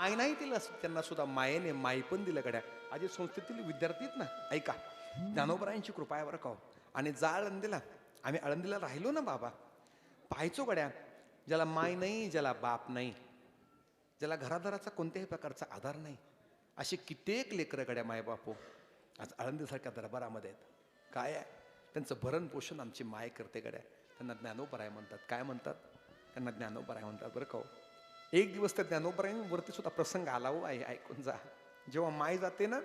आई नाही दिलं त्यांना सुद्धा मायेने माई पण दिलं गड्या. आजी संस्थेतील विद्यार्थी आहेत ना ऐका. ज्ञानोबरायांची कृपा आहे बरं का हो. आणि जा आळंदीला. आम्ही आळंदीला राहिलो ना बाबा. पाहायचो गड्या ज्याला माय नाही ज्याला बाप नाही. ज्याला घरादाराचा कोणत्याही प्रकारचा आधार नाही. असे कित्येक लेकरं गड्या माय बापू आज आळंदीसारख्या दरबारामध्ये आहेत. काय आहे? त्यांचं भरण पोषण आमची माय करते गड्या. त्यांना ज्ञानोपराय म्हणतात. काय म्हणतात? त्यांना ज्ञानोपराय म्हणतात बरं का हो. एक दिवस त्या ज्ञानोबरायांवरती सुद्धा प्रसंग आला हो आई ऐकून जा. जेव्हा माय जाते ना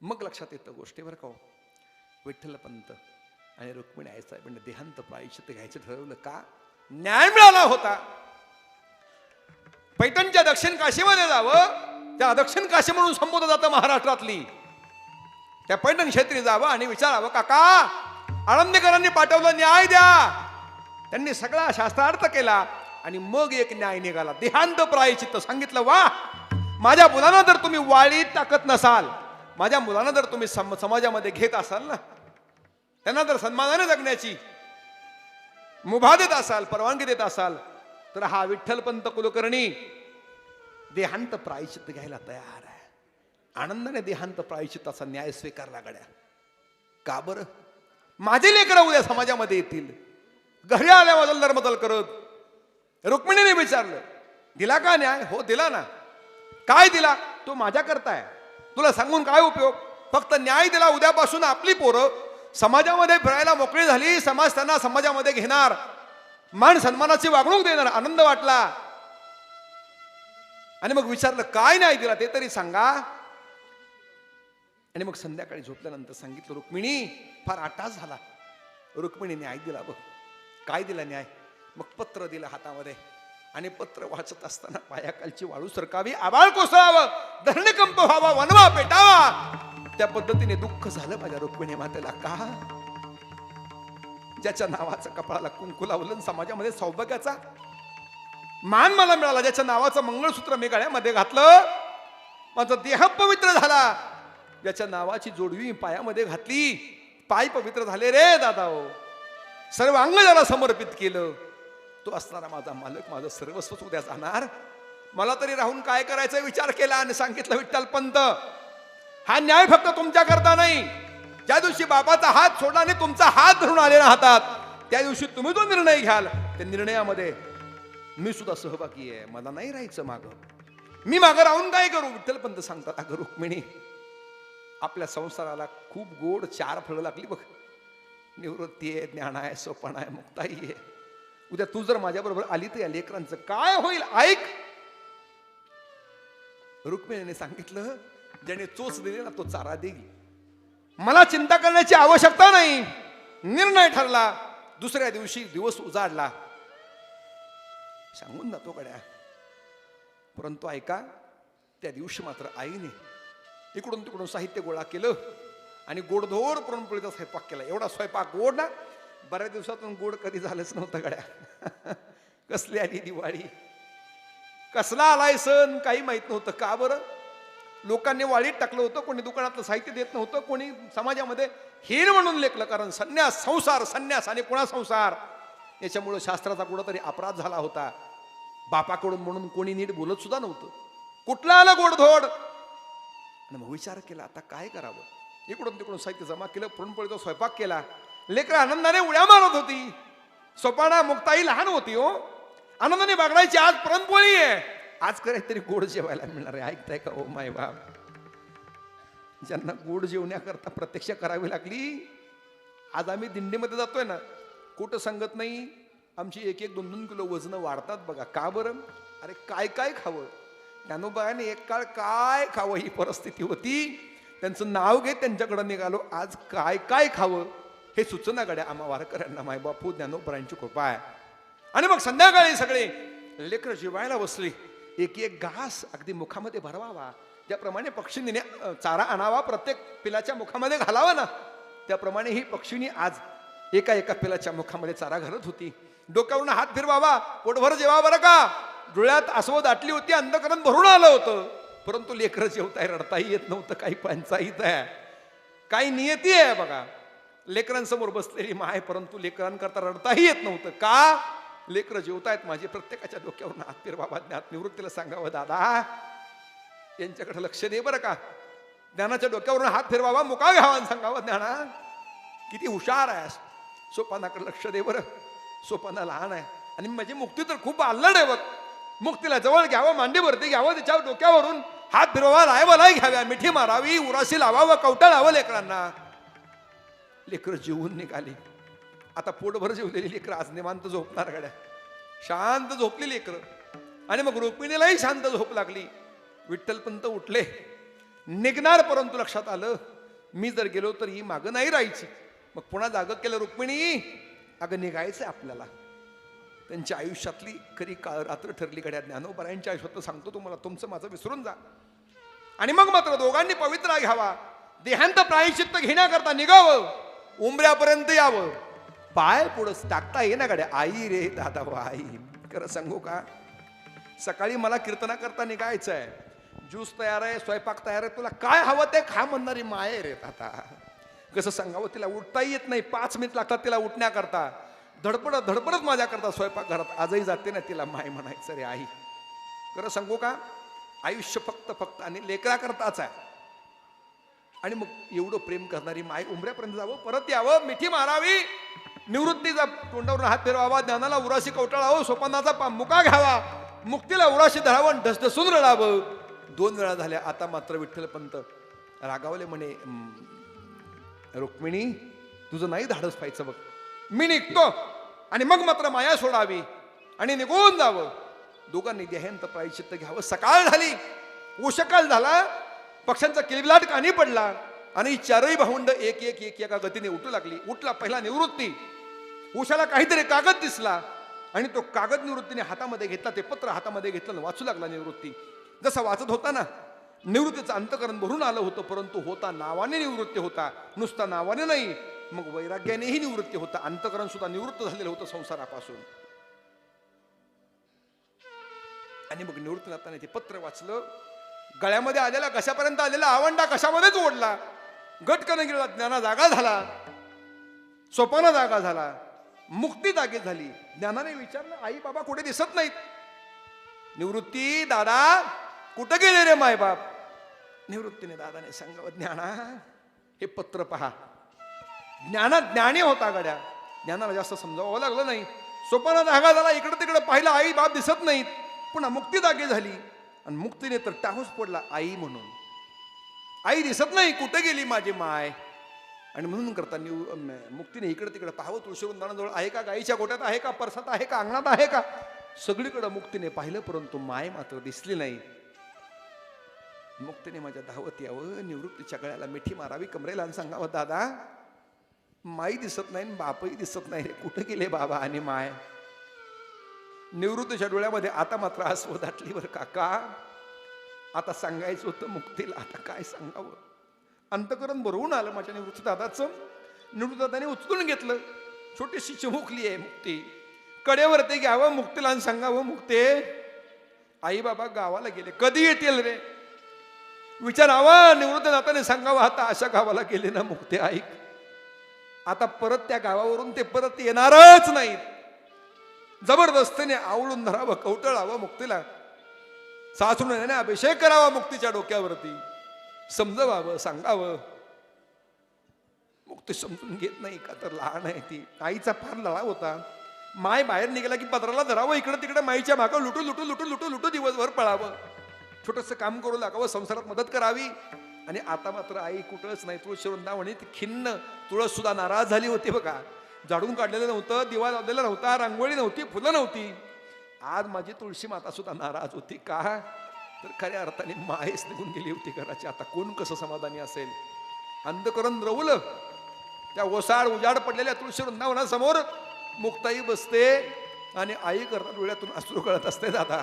मग लक्षात येतं गोष्टी का हो. विठ्ठलपंत आणि रुक्मिणी आईचा साहेबांनी देहांत प्रायश्चित घ्यायचं ठरवलं का? न्याय मिळाला होता. पैठणच्या दक्षिण काशीमध्ये जावं. त्या दक्षिण काशी म्हणून संबोधलं जातं महाराष्ट्रातली. त्या पैठण क्षेत्री जावं आणि विचारावं काका आळंदीकरांनी पाठवलं न्याय द्या. त्यांनी सगळा शास्त्रार्थ केला. आणि मग एक न्याय निघाला. देहांत प्रायचित्त सांगितलं वा माझ्या मुलांना जर तुम्ही वाळीत टाकत नसाल माझ्या मुलांना जर तुम्ही सम- समाजामध्ये घेत असाल ना त्यांना जर सन्मानाने जगण्याची मुभा देत असाल परवानगी देत असाल तर हा विठ्ठलपंत कुलकर्णी देहांत प्रायचित्त घ्यायला तयार आहे. आनंदाने देहांत प्रायचित्ताचा न्याय स्वीकारला गड्या. का बरं? माझे लेकरं उद्या समाजामध्ये येतील. घरी आल्या बदल धर्मदल करत रुक्मिणीने विचारलं दिला का न्याय? हो दिला ना. काय दिला? तो माझ्या करताय तुला सांगून काय उपयोग? फक्त न्याय दिला उद्यापासून आपली पोरं. समाजामध्ये फिरायला मोकळी झाली समाज त्यांना समाजामध्ये घेणार. मान सन्मानाची वागणूक देणार आनंद वाटला. आणि मग विचारलं काय न्याय दिला? ते तरी सांगा. आणि मग संध्याकाळी झोपल्यानंतर सांगितलं रुक्मिणी फार आटाच झाला. रुक्मिणी न्याय दिला बघ. काय दिला न्याय? मग पत्र दिलं हातामध्ये. आणि पत्र वाचत असताना पायाखालची वाळू सरकावी आबाळ कोसळावं धरणकंप व्हावा वनवा पेटावा. त्या पद्धतीने दुःख झालं माझ्या रुक्मिणी मातेला. का? ज्याच्या नावाचं कपाळाला कुंकू लावलं समाजामध्ये सौभाग्याचा मान मला मिळाला. ज्याच्या नावाचं मंगळसूत्र मी गळ्यामध्ये घातलं. माझा देह पवित्र झाला. ज्याच्या नावाची जोडवी पायामध्ये घातली. पाय पवित्र झाले रे दादा सर्व अंग ज्याला समर्पित केलं. तो असणारा माझा मालक माझं सर्वस्व उद्या जाणार. मला तरी राहून काय करायचा विचार केला आणि सांगितलं विठ्ठल पंत हा न्याय फक्त तुमच्या करता नाही. ज्या दिवशी बाबाचा हात सोडला आणि तुमचा हात धरून आलेला हातात त्या दिवशी तुम्ही जो निर्णय घ्याल त्या निर्णयामध्ये मी सुद्धा सहभागी आहे. मला नाही राहायचं माग. मी मागं राहून काय करू? विठ्ठल पंत सांगतात अगं रुक्मिणी आपल्या संसाराला खूप गोड चार फळं लागली बघ. निवृत्ती आहे ज्ञान आहे सोपण आहे मुक्ताई आहे. उद्या तू जर माझ्याबरोबर आली तर या लेकरांचं काय होईल? ऐक! रुक्मिणीने सांगितलं ज्याने चोच दिली ना तो चारा देईल. मला चिंता करण्याची आवश्यकता नाही. निर्णय ठरला. दुसऱ्या दिवशी दिवस उजाडला. सांगून जातो गड्या. परंतु ऐका त्या दिवशी मात्र आईने इकडून तिकडून साहित्य गोळा केलं आणि गोडधोड पुरणपोळीचा स्वयंपाक केला. एवढा स्वयंपाक गोड ना बऱ्याच दिवसातून गोड कधी झालंच नव्हतं गड्या. कसली आली दिवाळी? कसला आलाय सण? काही माहीत नव्हतं. का बरं? लोकांनी वाळीत टाकलं होतं कोणी दुकानातलं साहित्य देत नव्हतं कोणी समाजामध्ये हीन म्हणून लेखलं कारण संन्यास संसार संन्यास आणि पुन्हा संसार? याच्यामुळं शास्त्राचा कुठंतरी अपराध झाला होता. बापाकडून म्हणून कोणी नीट बोलत सुद्धा नव्हतं. कुठला आलं गोडधोड? आणि मग विचार केला आता काय करावं? इकडून तिकडून साहित्य जमा केलं पुरणपोळीचा स्वयंपाक केला. लेकर आनंदाने उड्या मारत होती. सोपाना मुक्ताई लहान होती हो. आनंदाने बागडायची आज पुरणपोळी आहे. आज काहीतरी गोड जेवायला मिळणार आहे. ऐकताय का? ओ माय बाप. ज्यांना गोड जेवण्याकरता प्रत्यक्ष करावी लागली आज आम्ही दिंडीमध्ये जातोय ना. कुठं सांगत नाही आमची एक एक दोन दोन किलो वजन वाढतात बघा. का बरं? अरे काय काय खावं? ज्ञानोबाने एक काळ काय खावं ही परिस्थिती होती. त्यांचं नाव घेत त्यांच्याकडं निघालो. आज काय काय खावं? हे सुचना गड्या आम्हा वारकऱ्यांना माय बापू ज्ञानोपरांची कृपा आहे. आणि मग संध्याकाळी सगळे लेकरं जेवायला बसली. एक एक घास अगदी मुखामध्ये भरवावा. ज्याप्रमाणे पक्षीने चारा आणावा प्रत्येक पिलाच्या मुखामध्ये घालावा ना. त्याप्रमाणे ही पक्षीने आज एका एका पिलाच्या मुखामध्ये चारा घालत होती. डोक्यावरून हात फिरवावा पोटभर जेवा बरं का? डोळ्यात आसव दाटली होती अंधकरण भरून आलं होतं. परंतु लेकरं जेवताय रडताही येत नव्हतं काही पंचायत आहे. काही नियती आहे बघा. लेकरांसमोर बसलेली माय परंतु लेकरांकरता रडताही येत नव्हतं. का? लेकरं जेवतायत माझे प्रत्येकाच्या डोक्यावरून हात बाबा ज्ञात निवृत्तीला सांगावं दादा यांच्याकडे लक्ष दे बरं का. ज्ञानाच्या डोक्यावरून हात फिरवावा मुका घ्यावा आणि सांगावं ज्ञाना किती हुशार आहेस. सोपानाकडे लक्ष दे बरं. सोपाना लहान आहे. आणि म्हणजे मुक्ती तर खूप आल्लड आहे बघ. मुक्तीला जवळ घ्यावं मांडीवरती घ्यावं त्याच्या डोक्यावरून हात फिरवा लायवालाही घ्याव्या मिठी मारावी उराशी लावावं कवटाळावं लेकरांना. लेकरं जेवून निघाली. आता पोटभर जेवलेली लेकरं आज निवांत झोपणार गाड्या. शांत झोपली लेकरं. आणि मग रुक्मिणीलाही शांत झोप लागली. विठ्ठलपंत उठले. निघणार परंतु लक्षात आलं मी जर गेलो तर ही मागं नाही राहायची. मग पुन्हा जागं केलं रुक्मिणी. अगं निघायचं आपल्याला. त्यांच्या आयुष्यातली खरी काळ रात्र ठरली गड्या. ज्ञानोबरायांच्या आयुष्यात सांगतो तुम्हाला. तुमचं माझं विसरून जा. आणि मग मात्र दोघांनी पवित्रा घ्यावा. देहांत प्रायश्चित्त घेण्याकरता निघावं. उंबऱ्यापर्यंत यावं. पाय पुढं टाकता ये ना गाड्या. आई रे दादा वा आई. खरं सांगू का? सकाळी मला कीर्तना करता निघायचं आहे ज्यूस तयार आहे स्वयंपाक तयार आहे तुला काय हवं ते खा म्हणणारी माय रे आता कसं सांगावं तिला उठताही येत नाही. पाच मिनिट लागतात तिला उठण्याकरता. धडपडत धडपडत माझ्या करता स्वयंपाक घरात आजही जाते ना तिला माय म्हणायचं रे आई. खरं सांगू का? आयुष्य फक्त फक्त आणि लेकराकरताच आहे. आणि मग एवढं प्रेम करणारी माय उमऱ्यापर्यंत जावं परत यावं मिठी मारावी. निवृत्तीचा तोंडावरून हात फिरवावा ज्ञानाला उराशी कवटाळावं सोपानाचा पा मुका घ्यावा. मुक्तीला उराशी धरावं आणि ढसढसून रडावं. दोन वेळा झाल्या आता मात्र विठ्ठलपंत रागावले म्हणे रुक्मिणी तुझं नाही धाडस व्हायचं बघ. मी निघतो आणि मग मात्र माया सोडावी आणि निघून जावं. दोघांनी देहांत प्रायचित्त घ्यावं. सकाळ झाली. उशकाल झाला. पक्षांचा किलबिलाट कानी पडला आणि चारही भावंड एक एक एक एका गतीने उठू लागली. उठला पहिला निवृत्ती. उशाला काहीतरी कागद दिसला आणि तो कागद निवृत्तीने हातामध्ये घेतला ते पत्र हातामध्ये घेतलं आणि वाचू लागला निवृत्ती. जसा वाचत होता ना निवृत्तीचं अंतकरण भरून आलं होतं परंतु होता नावाने निवृत्ती होता नुसता नावाने नाही मग वैराग्यानेही निवृत्ती होता. अंतकरण सुद्धा निवृत्त झालेलं होतं संसारापासून. आणि मग निवृत्त नाताने ते पत्र वाचलं गळ्यामध्ये आलेला कशापर्यंत आलेला आवंडा कशामध्येच ओढला. गटकन गेला ज्ञाना जागा झाला. स्वप्न जागा झाला. मुक्ती जागी झाली. ज्ञानाने विचारलं आई बाबा कुठे दिसत नाहीत? निवृत्ती दादा कुठं गेले रे मायबाप निवृत्तीने दादाने सांगावं ज्ञाना हे पत्र पहा. ज्ञाना ज्ञानी होता गड्या. ज्ञानाला जास्त समजावं लागलं नाही. स्वप्न जागा झाला इकडं तिकडं पाहिलं आई बाप दिसत नाहीत. पुन्हा मुक्ती जागी झाली. आणि मुक्तीने तर टाहूस पडला आई म्हणून. आई दिसत नाही कुठे गेली माझी माय? आणि म्हणून करता निव मुक्तीने इकडे तिकडे पाहावं तुळशीवृंदानाजवळ आहे का गाईच्या गोट्यात आहे का परसात आहे का अंगणात आहे का? सगळीकडे मुक्तीने पाहिलं परंतु माय मात्र दिसली नाही. मुक्तीने माझ्या धावत यावं निवृत्तीच्या गळ्याला मिठी मारावी कमरेला आणि सांगावं दादा. माई दिसत नाही आणि बापही दिसत नाही रे कुठं गेले बाबा आणि माय? निवृत्तच्या डोळ्यामध्ये आता मात्र आसव दाटली बरं काका. आता सांगायचं होतं मुक्तीला आता काय सांगावं? अंतकरण भरवून आलं माझ्या निवृत्त दादाचं. निवृत्ती उचलून घेतलं. छोटीशी चिमुकली आहे मुक्ती. कडेवरती घ्यावं मुक्तीला आणि सांगावं मुक्ते. आई बाबा गावाला गेले. कधी येतील रे? विचारावा निवृत्तदाताने सांगावं आता अशा गावाला गेले ना मुक्ते ऐक. आता परत त्या गावावरून ते परत येणारच नाहीत. जबरदस्तीने आवळून धरावं कवटळावं मुक्तीला. सासरून अभिषेक करावा मुक्तीच्या डोक्यावरती. समजवावं सांगावं. मुक्ती समजून घेत नाही का? तर लहान आहे ती. आईचा फार लळा होता. माय बाहेर निघाला की पत्राला धरावं इकडं तिकडं माईच्या मागं लुटू लुटू लुटू लुटू लुटू दिवसभर पळावं. छोटंसं काम करू लागावं संसारात मदत करावी. आणि आता मात्र आई कुठंच नाही. तुळशी वृंदावणी ती खिन्न तुळस सुद्धा नाराज झाली होती बघा. झाडून काढलेलं नव्हतं दिवा लावलेला नव्हता रांगोळी नव्हती फुलं नव्हती. आज माझी तुळशी माता सुद्धा नाराज होती. का? तर खऱ्या अर्थाने मायेस निघून गेली होती घराची. आता कोण कसं समाधानी असेल? अंधकरण रवलं त्या ओसाड उजाड पडलेल्या तुळशी वृंदावनासमोर मुक्ताई बसते आणि आई करता डोळ्यातून अश्रू कळत असते दादा.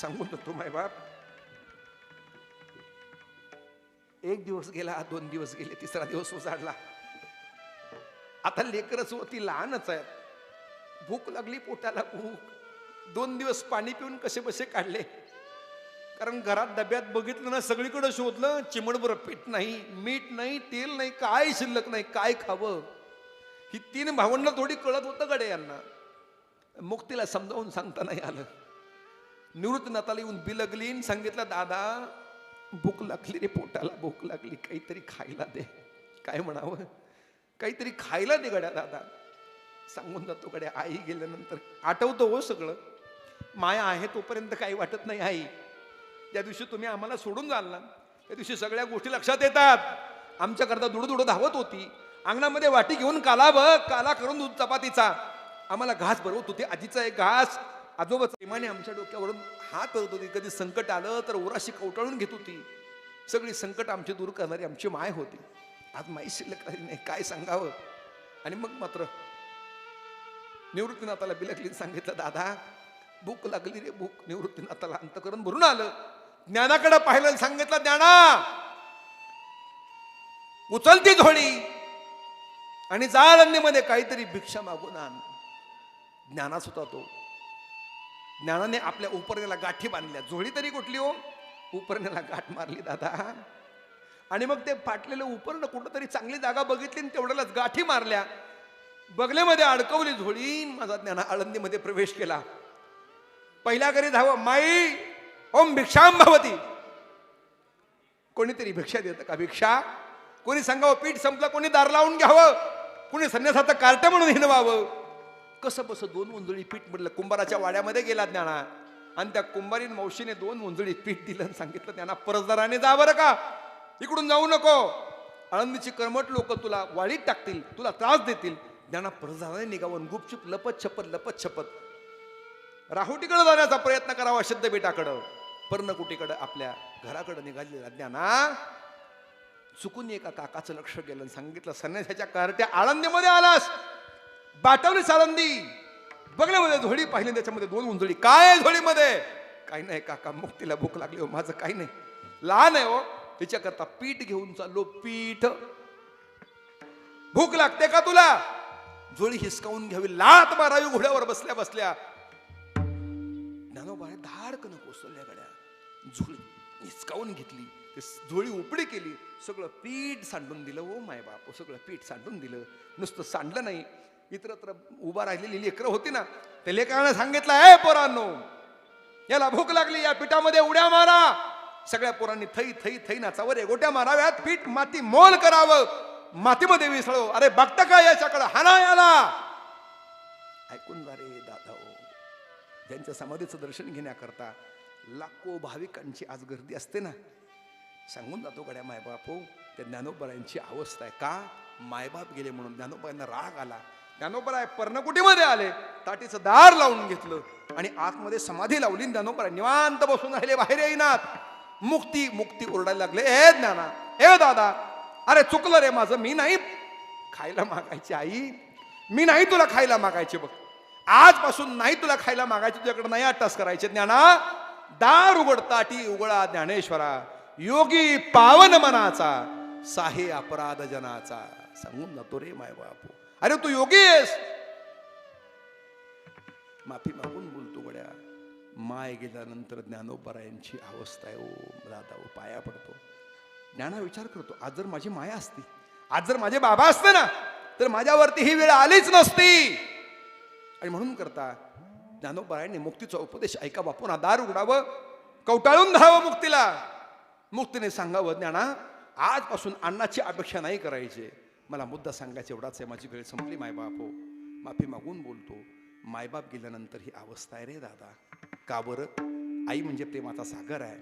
सांगून देतो माय बाप. एक दिवस गेला दोन दिवस गेले तिसरा दिवस उजाडला आता लेकरच होती लहानच आहे भूक लागली पोटाला भूक. दोन दिवस पाणी पिऊन कसे बसे काढले? कारण घरात डब्यात बघितलं ना सगळीकडे शोधलं चिमणभर पीठ नाही मीठ नाही तेल नाही काय शिल्लक नाही काय खावं? ही तीन भावंड थोडी कळत होतं गडे यांना. मुक्तीला समजावून सांगता नाही आलं. निवृत्तीनाथाला येऊन बिलगली आणि सांगितलं दादा भूक लागली रे पोटाला भूक लागली काहीतरी खायला दे. काय म्हणावं? काहीतरी खायला दे गड्या दादा. सांगून जातो गड्या आई गेल्यानंतर आठवतो हो सगळं. माया आहे तोपर्यंत काही वाटत नाही आई. ज्या दिवशी तुम्ही आम्हाला सोडून जाल ना त्या दिवशी सगळ्या गोष्टी लक्षात येतात. आमच्याकरता दुडदुड धावत होती. अंगणामध्ये वाटी घेऊन काला बघ काला करून दूध चपातीचा. आम्हाला घास भरवत होती आजीचा एक घास. आजोबा प्रेमाने आमच्या डोक्यावरून हात करत होती. कधी संकट आलं तर ओराशी कवटाळून घेत होती. सगळी संकट आमची दूर करणारी आमची माय होती. आज माहीत शिल्लक राहिली नाही काय सांगावं? आणि मग मात्र निवृत्तीनाथाला बिलकली सांगितलं दादा भूक लागली रे भूक. निवृत्तीनाथाला अंतकरण भरून आलं. ज्ञानाकडे पाहिलं सांगितलं ज्ञाना उचलती झोळी आणि जाळण्यामध्ये काहीतरी भिक्षा मागून आण. ज्ञानाच होता तो ज्ञानाने आपल्या उपरण्याला गाठी बांधल्या. झोळी तरी कुठली हो? उपरण्याला गाठ मारली दादा. आणि मग ते फाटलेलं उपरणं कुठंतरी चांगली जागा बघितली आणि तेवढ्यालाच गाठी मारल्या. बगलेमध्ये अडकवली झोळी माझा ज्ञाना आळंदीमध्ये प्रवेश केला. पहिल्या घरी धाव माई ओम भिक्षाम भवती. कोणीतरी भिक्षा देतं का? भिक्षा? कोणी सांगावं पीठ संपलं कोणी दार लावून घ्यावं कोणी संन्यासाचं कार्ट म्हणून हिनवावं. कसं बस दोन उंजळी पीठ म्हटलं कुंभाराच्या वाड्यामध्ये गेला ज्ञाना. आणि त्या कुंभारीन मावशीने दोन उंजळी पीठ दिलं आणि सांगितलं त्यांना परसदाराने जा बरं का. इकडून जाऊ नको. आळंदीची कर्मट लोक तुला वाळीत टाकतील तुला त्रास देतील. ज्यांना परसदाराने निघावं गुपचूप लपत छपत लपत छपत. राहुटीकडे जाण्याचा प्रयत्न करावा शब्द बेटाकडं. पर्णकुटीकडं आपल्या घराकडं निघालेल्या ज्ञाना चुकून एका काकाचं लक्ष गेलं आणि सांगितलं संन्यासाच्या कारट्या आळंदीमध्ये आलास. बाटवली साळंदी बगल्यामध्ये झोळी पाहिली त्याच्यामध्ये दोन उंजळी. काय झोडीमध्ये झोळीमध्ये? काही नाही काका मुक्तीला भूक लागली हो माझं काही नाही. लहान आहे हो. त्याच्याकरता पीठ घेऊन चाललो पीठ. भूक लागते का तुला? झोळी हिसकावून घ्यावी लात मारावी घोड्यावर बसल्या बसल्या. ज्ञानोबा धाडकन कोसळल्या गड्या. झोळी हिसकावून घेतली ते झोळी उपडी केली सगळं पीठ सांडून दिलं ओ माय बाप सगळं पीठ सांडून दिलं. नुसतं सांडलं नाही इतरत्र उभा राहिलेली लेकरं होती ना त्या लेकरानं सांगितलं ए पोरांनो याला भूक लागली या पिठामध्ये उड्या मारा. सगळ्या पोरांनी थई थई थई नाचावर गोट्या माराव्यात. पीठ माती मोल करावं. मातीमध्ये विसळो अरे बघता का याच्याकडं? हाना याला. ऐकून जा रे दादा हो. ज्यांच्या समाधीचं दर्शन घेण्याकरता लाखो भाविकांची आज गर्दी असते ना सांगून जातो गड्या मायबाप हो. त्या ज्ञानोबरायांची अवस्था आहे. का? मायबाप गेले म्हणून ज्ञानोबरायांना राग आला. ज्ञानोबराय पर्णकुटीमध्ये आले. ताटीचं दार लावून घेतलं. आणि आतमध्ये समाधी लावली ज्ञानोबराय ज्ञानोबरा निवांत बसून राहिले बाहेर येईनात. मुक्ती मुक्ती ओरडायला लागले. ए ज्ञाना ए दादा अरे चुकलं रे माझं मी नाही खायला मागायची आई. मी नाही तुला खायला मागायचे बघ. आजपासून नाही तुला खायला मागायचे तुझ्याकडे नाही अट्टास करायचे ज्ञाना दार उघडता टी उघडा ज्ञानेश्वरा. योगी पावन मनाचा साहे अपराध जनाचा. सांगून जातो रे माय बापू. अरे तू योगी आहेस. माफी मागून बोलतो माय गेल्यानंतर ज्ञानोपरायांची अवस्था आहे ओ दादा ओ पाया पडतो. ज्ञाना विचार करतो आज जर माझी माया असती आज जर माझे बाबा असते ना तर माझ्यावरती ही वेळ आलीच नसती. आणि म्हणून करता ज्ञानोपरायांनी मुक्तीचा उपदेश ऐका बापून दार उघडावं कवटाळून धावं मुक्तीला. मुक्तीने सांगावं ज्ञाना आजपासून अन्नाची अपेक्षा नाही करायची. मला मुद्दा सांगायचा एवढाच आहे माझी वेळ संपली मायबाप हो माफी मागून बोलतो. मायबाप गेल्यानंतर ही अवस्था आहे रे दादा. का बरं? आई म्हणजे प्रेमाचा सागर आहे.